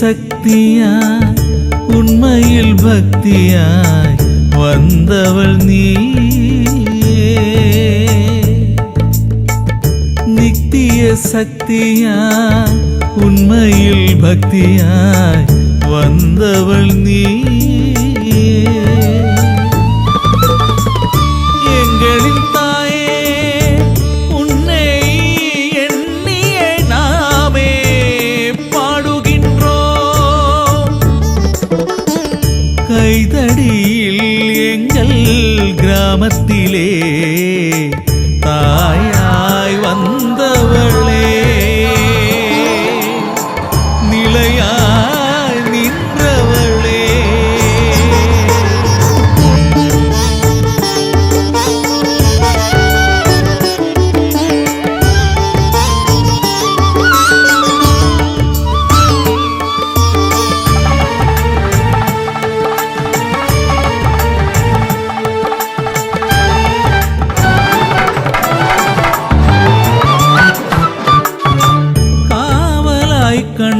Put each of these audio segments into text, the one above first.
பக்தியாய் உண்மையில் பக்தியாய் வந்தவள் நீ நித்திய சக்தியாய் உண்மையில் பக்தியாய் வந்தவள் நீ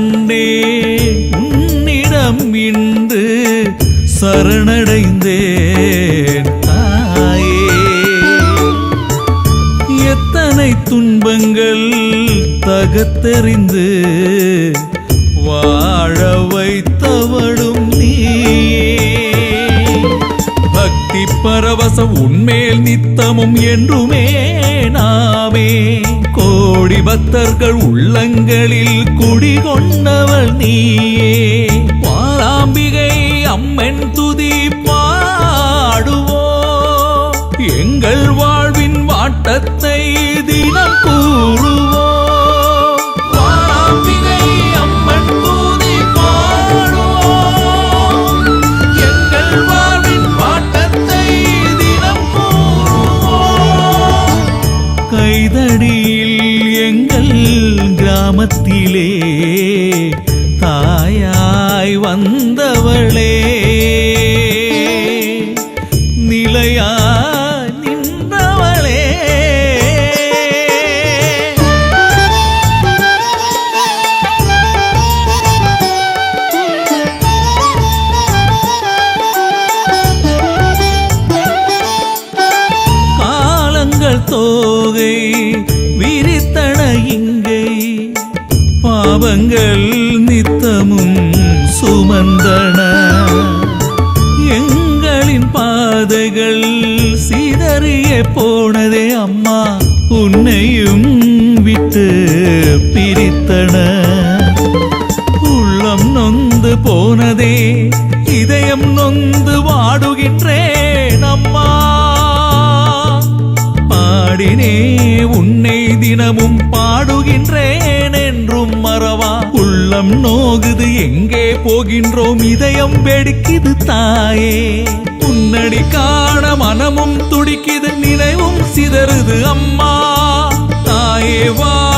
காவலாய் கண்டே உன்னிடம் இன்று சரணடைந்தேன் தாயே. எத்தனை துன்பங்கள் தகத்தெறிந்து வாழ பக்தி பரவசம் உன்மேல் நித்தமும் என்றுமே நாமே. கோடி பக்தர்கள் உள்ளங்களில் குடிகொண்டவள் நீயே. பாலாம்பிகை அம்மன் துதி தாயாய் வந்தவளே. நிலையாய் நின்றவளே. காலங்கள் தோகை விரித்தன இங்கே. பாவங்கள் சுமந்தன. எங்களின் பாதைகள் சிதறிய போனதே அம்மா. உன்னையும் விட்டு பிரித்தன. உள்ளம் நொந்து போனதே இதயம் நொந்து வாடுகின்றேன் அம்மா. பாடினே உன்னை தினமும் பாடுகின்றேன். உள்ளம் நோகுது எங்கே போகின்றோம்? இதயம் வெடிக்குது தாயே. உன்னடி காண மனமும் துடிக்குது நினைவும் சிதறுது அம்மா. தாயே வா.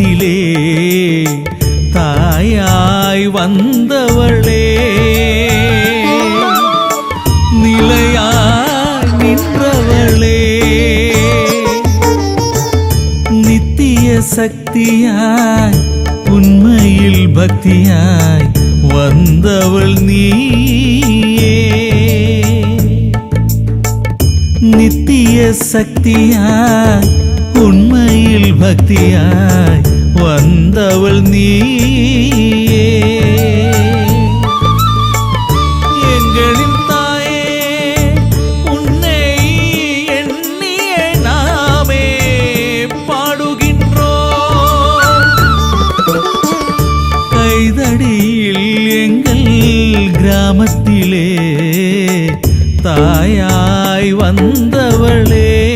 கிராமத்திலே தாயாய் வந்தவளே நிலையாய் நின்றவளே நித்திய சக்தியாய் உண்மையில் பக்தியாய் வந்தவள் நீயே நித்திய சக்தியாய் உன் பக்தியாய் வந்தவள் நீயே எங்களின் தாயே உன்னை எண்ணியே நாமே பாடுகின்றோம் கைதடியில் எங்கள் கிராமத்திலே தாயாய் வந்தவளே நிலையா